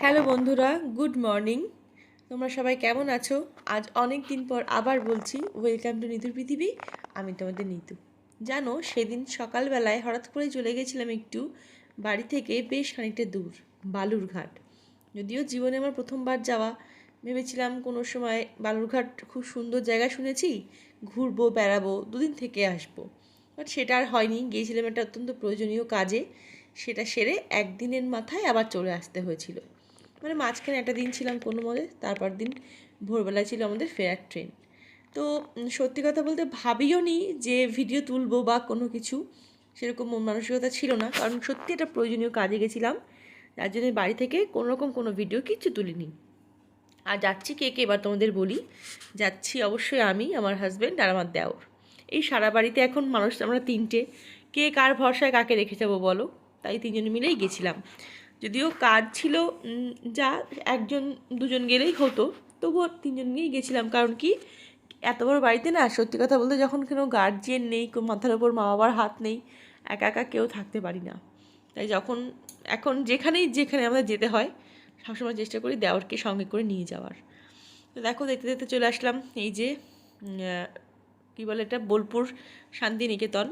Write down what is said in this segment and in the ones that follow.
Hello বন্ধুরা, good morning. তোমরা সবাই কেমন আছো? আজ অনেক দিন পর আবার বলছি, ওয়েলকাম টু নিতুর পৃথিবী, আমি তোমাদের নিতু। জানো, সেদিন সকালবেলায় হঠাৎ করে চলে গেছিলাম একটু বাড়ি থেকে বেশ খানিকটা দূর, বালুরঘাট। যদিও জীবনে আমার প্রথমবার যাওয়া, ভেবেছিলাম কোনো সময় বালুরঘাট খুব সুন্দর জায়গা শুনেছি, ঘুরবো, বেড়াবো, দুদিন থেকে আসব। বাট সেটা আর হয়নি, গিয়েছিলাম একটা অত্যন্ত প্রয়োজনীয় কাজে, সেটা সেরে একদিনের মাথায় আবার চলে আসতে হয়েছিল। মানে মাঝখানে একটা দিন ছিলাম কোনো মতে, তারপর দিন ভোরবেলায় ছিল আমাদের ফেরার ট্রেন। তো সত্যি কথা বলতে ভাবিও নি যে ভিডিও তুলবো বা কোনো কিছু, সেরকম মন মানসিকতা ছিল না, কারণ সত্যি একটা প্রয়োজনীয় কাজে গেছিলাম। যার জন্য বাড়ি থেকে কোনো রকম কোনো ভিডিও কিচ্ছু তুলিনি। আর যাচ্ছি কে কে এবার তোমাদের বলি, যাচ্ছি অবশ্যই আমি, আমার হাজব্যান্ড আর আমার দেওর। এই সারা বাড়িতে এখন মানুষ আমরা তিনটে। কে কার ভরসায় কাকে রেখে যাব বলো? তাই তিনজনে মিলেই গেছিলাম। যদিও কাজ ছিল যা একজন, দুজন গেলেই হতো। তবুও তিনজন নিয়েই গেছিলাম। কারণ কি, এত বড় বাড়িতে না, সত্যি কথা বলতে যখন কোনো গার্জিয়ান নেই মাথার ওপর মা বাবার হাত নেই, একা একা কেউ থাকতে পারি না। তাই যখন, এখন যেখানেই, যেখানে আমাদের যেতে হয়, সবসময় চেষ্টা করি দেওরকে সঙ্গে করে নিয়ে যাওয়ার। তো দেখো, দেখতে দেখতে চলে আসলাম। এই যে কী বলে এটা? বোলপুর শান্তিনিকেতন।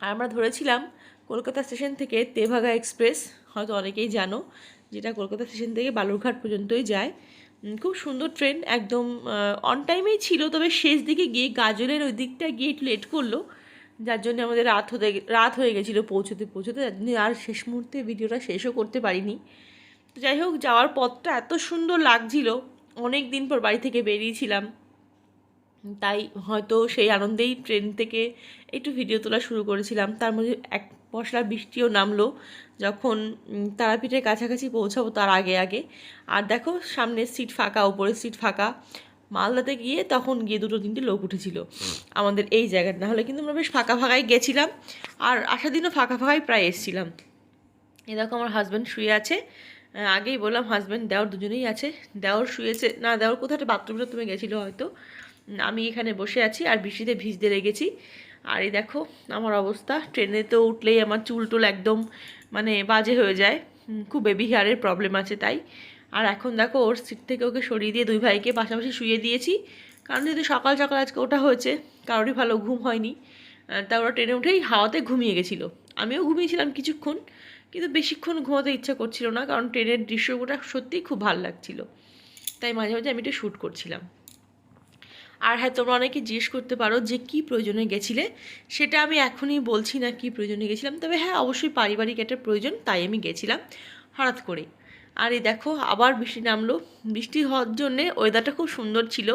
আর আমরা ধরেছিলাম কলকাতা স্টেশন থেকে তেভাগা এক্সপ্রেস, হয়তো অনেকেই জানো, যেটা কলকাতা স্টেশন থেকে বালুরঘাট পর্যন্তই যায়। খুব সুন্দর ট্রেন, একদম অন টাইমেই ছিল, তবে শেষ দিকে গিয়ে গাজলের ওই দিকটা গিয়ে একটু লেট করল। যার জন্য আমাদের রাত হতে, রাত হয়ে গেছিল পৌঁছতে পৌঁছতে, যার জন্য আর শেষ মুহূর্তে ভিডিওটা শেষও করতে পারিনি। তো যাই হোক, যাওয়ার পথটা এত সুন্দর লাগছিল, অনেক দিন পর বাড়ি থেকে বেরিয়েছিলাম। তাই হয়তো সেই আনন্দেই ট্রেন থেকে একটু ভিডিও তোলা শুরু করেছিলাম। তার মধ্যে এক পশলা বৃষ্টিও নামলো। যখন তারাপীঠের কাছাকাছি পৌঁছাবো তার আগে আগে। আর দেখো সামনের সিট ফাঁকা ওপরের সিট ফাঁকা। মালদাতে গিয়ে তখন গিয়ে দুটো তিনটে লোক উঠেছিল আমাদের এই জায়গাটা নাহলে কিন্তু আমরা বেশ ফাঁকা ফাঁকাই গেছিলাম। আর আসার দিনও ফাঁকা ফাঁকাই প্রায় এসেছিলাম। এ দেখো আমার হাজব্যান্ড শুয়ে আছে। আগেই বললাম হাজব্যান্ড দেওর দুজনেই আছে। দেওর শুয়েছে না দেওর কোথাও একটা বাথরুম টাথরুমে গেছিল হয়তো। আমি এখানে বসে আছি আর বৃষ্টিতে ভিজতে লেগেছি। আর এই দেখো, আমার অবস্থা। ট্রেনে তো উঠলেই আমার চুল টুল একদম মানে বাজে হয়ে যায়। খুব বেবি হেয়ারের প্রবলেম আছে তাই। আর এখন দেখো, ওর সিট থেকে ওকে সরিয়ে দিয়ে দুই ভাইকে পাশাপাশি শুয়ে দিয়েছি। কারণ যেহেতু সকাল সকাল আজকে ওটা হয়েছে, কারোরই ভালো ঘুম হয়নি। তা ওরা ট্রেনে উঠেই হাওয়াতে ঘুমিয়ে গেছিল। আমিও ঘুমিয়েছিলাম কিছুক্ষণ, কিন্তু বেশিক্ষণ ঘুমাতে ইচ্ছা করছিল না, কারণ ট্রেনের দৃশ্যগুলো সত্যিই খুব ভালো লাগছিল। তাই মাঝে মাঝে আমি একটু শ্যুট করছিলাম। আর হ্যাঁ তোমরা অনেকে জিজ্ঞেস করতে পারো যে কি প্রয়োজনে গেছিলে? সেটা আমি এখনই বলছি না কি প্রয়োজনে গেছিলাম, তবে হ্যাঁ অবশ্যই পারিবারিক একটা প্রয়োজন, তাই আমি গেছিলাম হঠাৎ করে। আর এই দেখো, আবার বৃষ্টি নামলো। বৃষ্টি হওয়ার জন্যে ওয়েদারটা খুব সুন্দর ছিল,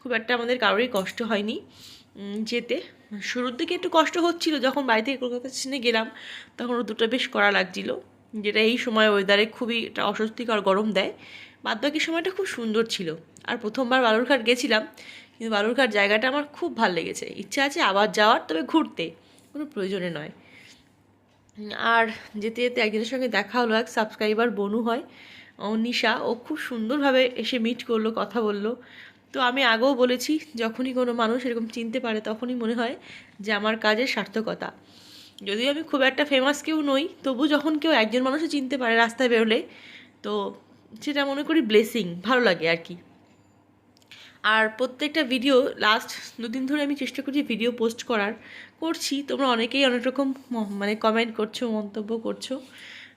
খুব একটা আমাদের কারোরই কষ্ট হয়নি যেতে। শুরুর দিকে একটু কষ্ট হচ্ছিল, যখন বাড়ি থেকে কলকাতা স্টেশনে গেলাম, তখন দুটো বেশ কড়া লাগছিল, যেটা এই সময় ওয়েদারে খুবই একটা অস্বস্তিকর গরম দেয়। বাদ বাকি সময়টা খুব সুন্দর ছিল। আর প্রথমবার বালুরঘাট গেছিলাম কিন্তু বালুরঘাট জায়গাটা আমার খুব ভালো লেগেছে। ইচ্ছা আছে আবার যাওয়ার, তবে ঘুরতে। কোনো প্রয়োজনে নয়। আর যেতে যেতে একজনের সঙ্গে দেখা হলো, এক সাবস্ক্রাইবার বনু হয়, ও নিশা। ও খুব সুন্দরভাবে এসে মিট করল, কথা বলল। তো আমি আগেও বলেছি, যখনই কোনো মানুষ এরকম চিনতে পারে, তখনই মনে হয় যে আমার কাজের সার্থকতা। যদিও আমি খুব একটা ফেমাস কেউ নই, তবু যখন কেউ একজন মানুষও চিনতে পারে রাস্তায় বেরোলে, তো সেটা মনে করি ব্লেসিং ভালো লাগে আর কি। আর প্রত্যেকটা ভিডিও লাস্ট দুদিন ধরে আমি চেষ্টা করছি ভিডিও পোস্ট করার। করছি, তোমরা অনেকেই অনেক রকম মানে কমেন্ট করছ, মন্তব্য করছ।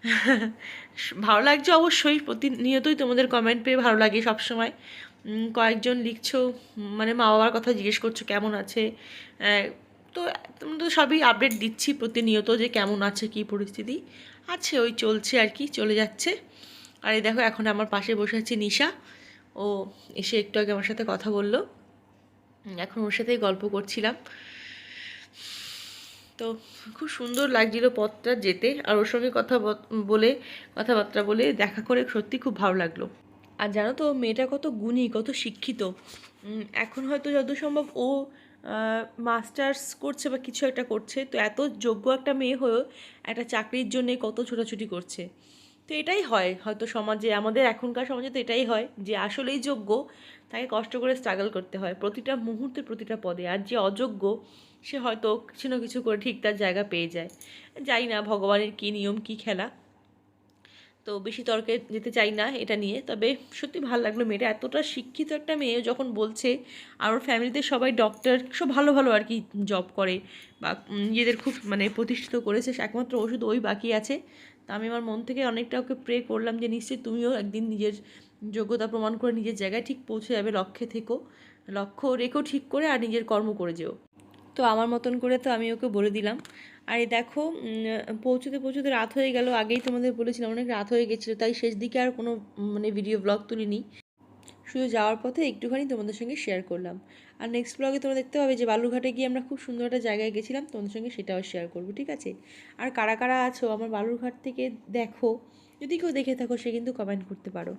ভালো লাগছে অবশ্যই, প্রতিনিয়তই তোমাদের কমেন্ট পেয়ে ভালো লাগে সবসময়। কয়েকজন লিখছো মানে মা বাবার কথা জিজ্ঞেস করছ, কেমন আছে? তো তোমরা তো সবই আপডেট দিচ্ছি প্রতিনিয়ত যে কেমন আছে, কী পরিস্থিতি আছে, ওই চলছে আর কি, চলে যাচ্ছে। আর এই দেখো, এখন আমার পাশে বসে আছে নিশা। ও এসে একটু আগে আমার সাথে কথা বলল। এখন ওর সাথেই গল্প করছিলাম। তো খুব সুন্দর লাগছিল পথটা যেতে আর ওর সঙ্গে কথা বলে, কথাবার্তা বলে দেখা করে সত্যি খুব ভালো লাগল। আর জানো তো, মেয়েটা কত গুণী, কত শিক্ষিত। এখন হয়তো যত সম্ভব ও মাস্টার্স করছে বা কিছু একটা করছে, তো এত যোগ্য একটা মেয়ে হয়েও একটা চাকরির জন্যে কত ছোটাছুটি করছে। তো এটাই হয়। হয়তো সমাজে, আমাদের এখনকার সমাজে তো এটাই হয় যে আসলেই যোগ্য, তাকে কষ্ট করে স্ট্রাগল করতে হয়। প্রতিটা মুহূর্তে প্রতিটা পদে আর যে অযোগ্য, সে হয়তো কিছু না কিছু করে ঠিক তার জায়গা পেয়ে যায়। জানি না, ভগবানের কী নিয়ম, কী খেলা। তো তো বেশি তর্কে যেতে চাই না এটা নিয়ে। তবে সত্যি ভালো লাগল মেয়েটা। এতটা শিক্ষিত একটা মেয়ে যখন বলছে, আর ওর ফ্যামিলিতে সবাই ডক্টর সব ভালো ভালো আর কি জব করে বা নিজেদের খুব মানে প্রতিষ্ঠিত করেছে। একমাত্র ওষুধ ওই বাকি আছে। তা আমি আমার মন থেকে অনেকটা ওকে প্রে করলাম যে, নিশ্চয়ই তুমিও একদিন নিজের যোগ্যতা প্রমাণ করে নিজের জায়গায় ঠিক পৌঁছে যাবে, লক্ষ্যে থেকো। লক্ষ্য রেখো ঠিক করে আর নিজের কর্ম করে যেও। তো আমার মতন করে তো আমি ওকে বলে দিলাম। আর দেখো পৌঁছতে পৌঁছতে রাত হয়ে গেল। আগেই তোমাদের বলেছিলাম, অনেক রাত হয়ে গেছিল। তাই শেষ দিকে আর কোনো মানে ভিডিও ব্লগ তুলিনি। শুধু যাওয়ার পথে একটুখানি তোমাদের সঙ্গে শেয়ার করলাম। আর নেক্সট ব্লগে তোমরা দেখতে পাবে যে বালুরঘাটে গিয়ে আমরা খুব সুন্দর একটা জায়গায় গেছিলাম, তোমাদের সঙ্গে সেটাও শেয়ার করব, ঠিক আছে? আর কারা কারা আছো আমার বালুরঘাট থেকে দেখো, যদি কেউ দেখে থাকো সে কিন্তু কমেন্ট করতে পারো।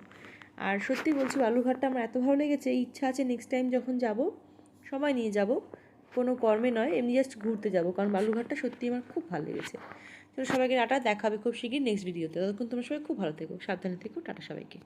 আর সত্যি বলছি, বালুরঘাটটা আমার এত ভালো লেগেছে ইচ্ছা আছে নেক্সট টাইম যখন যাব, সময় নিয়ে যাব, কোনো কর্মে নয়, এমনি জাস্ট ঘুরতে যাব, কারণ বালুরঘাটটা সত্যি আমার খুব ভালো লেগেছে। তো সবাইকে টাটা দেখাবে খুব শিগগির নেক্সট ভিডিওতে ততক্ষণ তোমরা সবাই খুব ভালো থেকো, সাবধানে থেকো, টাটা সবাইকে।